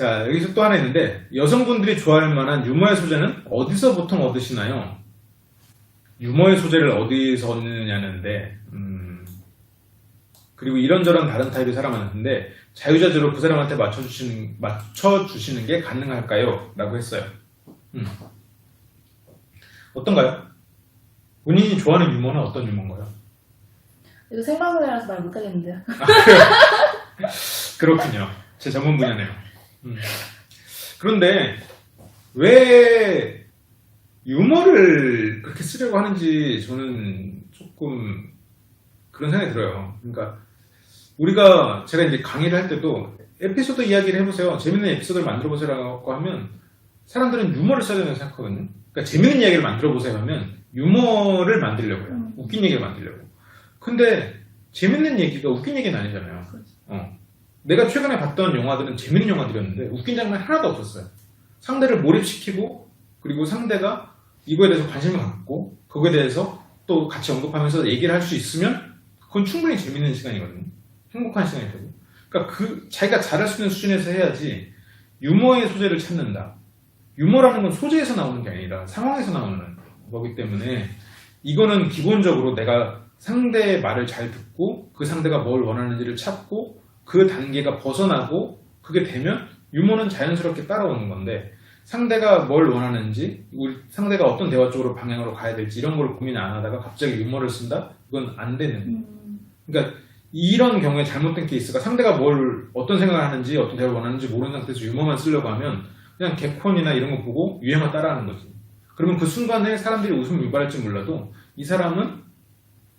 자, 여기서 또 하나 있는데, 여성분들이 좋아할 만한 유머의 소재는 어디서 보통 얻으시나요? 유머의 소재를 어디서 얻느냐는데, 음, 그리고 이런저런 다른 타입의 사람 많은데, 자유자재로 그 사람한테 맞춰주시는, 맞춰주시는 게 가능할까요? 라고 했어요. 음. 어떤가요? 본인이 좋아하는 유머는 어떤 유머인가요? 이거 생방송이라서 말 못하겠는데요. 그렇군요. 제 전문 분야네요. 음. 그런데 왜 유머를 그렇게 쓰려고 하는지 저는 조금 그런 생각이 들어요. 그러니까 우리가 제가 이제 강의를 할 때도 에피소드 이야기를 해보세요. 재밌는 에피소드를 만들어보세요라고 하면 사람들은 유머를 써야 된다고 생각하거든요. 그러니까 재밌는 이야기를 만들어보세요 하면 유머를 만들려고 해요. 음. 웃긴 얘기를 만들려고. 근데 재밌는 얘기가 웃긴 얘기는 아니잖아요. 그렇죠. 어. 내가 최근에 봤던 영화들은 재밌는 영화들이었는데 웃긴 장면 하나도 없었어요. 상대를 몰입시키고 그리고 상대가 이거에 대해서 관심을 갖고 그거에 대해서 또 같이 언급하면서 얘기를 할 수 있으면 그건 충분히 재밌는 시간이거든요. 행복한 시간이 되고. 그러니까 그 자기가 잘할 수 있는 수준에서 해야지 유머의 소재를 찾는다. 유머라는 건 소재에서 나오는 게 아니라 상황에서 나오는 거기 때문에 이거는 기본적으로 내가 상대의 말을 잘 듣고 그 상대가 뭘 원하는지를 찾고 그 단계가 벗어나고 그게 되면 유머는 자연스럽게 따라오는 건데 상대가 뭘 원하는지 우리 상대가 어떤 대화 쪽으로 방향으로 가야 될지 이런 걸 고민 안 하다가 갑자기 유머를 쓴다? 그건 안 되는 음, 그러니까 이런 경우에 잘못된 케이스가 상대가 뭘 어떤 생각을 하는지 어떤 대화를 원하는지 모르는 상태에서 유머만 쓰려고 하면 그냥 개콘이나 이런 거 보고 유행어 따라하는 거지. 그러면 그 순간에 사람들이 웃음을 유발할지 몰라도 이 사람은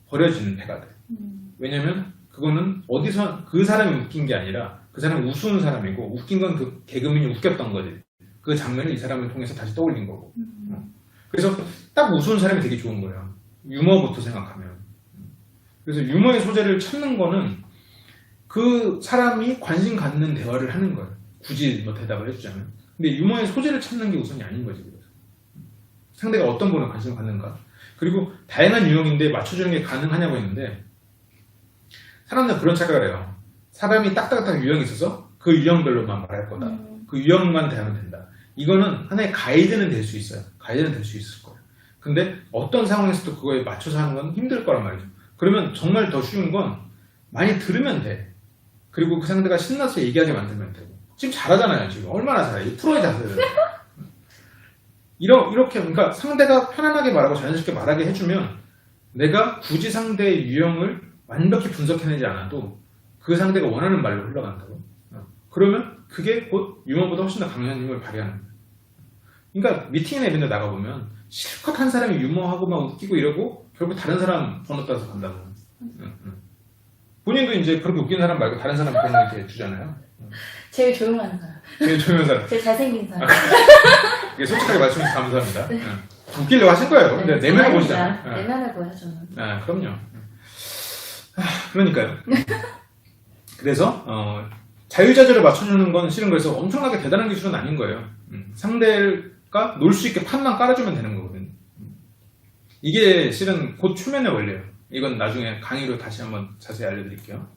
버려지는 배가 돼. 음, 왜냐면 그거는 어디서 그 사람이 웃긴 게 아니라 그 사람이 우스운 사람이고 웃긴 건 그 개그맨이 웃겼던 거지. 그 장면을 이 사람을 통해서 다시 떠올린 거고. 음. 그래서 딱 우스운 사람이 되게 좋은 거예요. 유머부터 생각하면. 그래서 유머의 소재를 찾는 거는 그 사람이 관심 갖는 대화를 하는 거예요. 굳이 뭐 대답을 해주자면. 근데 유머의 소재를 찾는 게 우선이 아닌 거지. 그래서. 상대가 어떤 분에 관심을 갖는가. 그리고 다양한 유형인데 맞춰주는 게 가능하냐고 했는데 사람들은 그런 착각을 해요. 사람이 딱딱한 유형이 있어서 그 유형별로만 말할 거다. 음, 그 유형만 대하면 된다. 이거는 하나의 가이드는 될 수 있어요. 가이드는 될 수 있을 거예요. 근데 어떤 상황에서도 그거에 맞춰서 하는 건 힘들 거란 말이죠. 그러면 정말 더 쉬운 건 많이 들으면 돼. 그리고 그 상대가 신나서 얘기하게 만들면 되고. 지금 잘하잖아요, 지금. 얼마나 잘해. 이 프로의 자세를. 이러, 이렇게, 그러니까 상대가 편안하게 말하고 자연스럽게 말하게 해주면 내가 굳이 상대의 유형을 완벽히 분석해내지 않아도 그 상대가 원하는 말로 흘러간다고. 어. 그러면 그게 곧 유머보다 훨씬 더 강한 힘을 발휘하는 거예요. 그러니까 미팅이나 이런 데 나가보면 실컷 한 사람이 유머하고 막 웃기고 이러고 결국 다른 사람 번호 따서 간다고. 응, 응. 본인도 이제 그렇게 웃긴 사람 말고 다른 사람 번호 이렇게 주잖아요. 제일 조용한 사람. 제일 조용한 사람. 제일 잘생긴 사람. 이게 솔직하게 말씀해주셔서 감사합니다. 응. 웃기려고 하신 거예요. 근데 네, 내면을. 보시잖아요. 응. 내면을 보여 저는. 아, 그럼요. 아, 그러니까요. 그래서 어, 자유자재를 맞춰주는 건 실은 그래서 엄청나게 대단한 기술은 아닌 거예요. 음, 상대가 놀 수 있게 판만 깔아주면 되는 거거든요. 음. 이게 실은 곧 초면의 원리예요. 이건 나중에 강의로 다시 한번 자세히 알려드릴게요.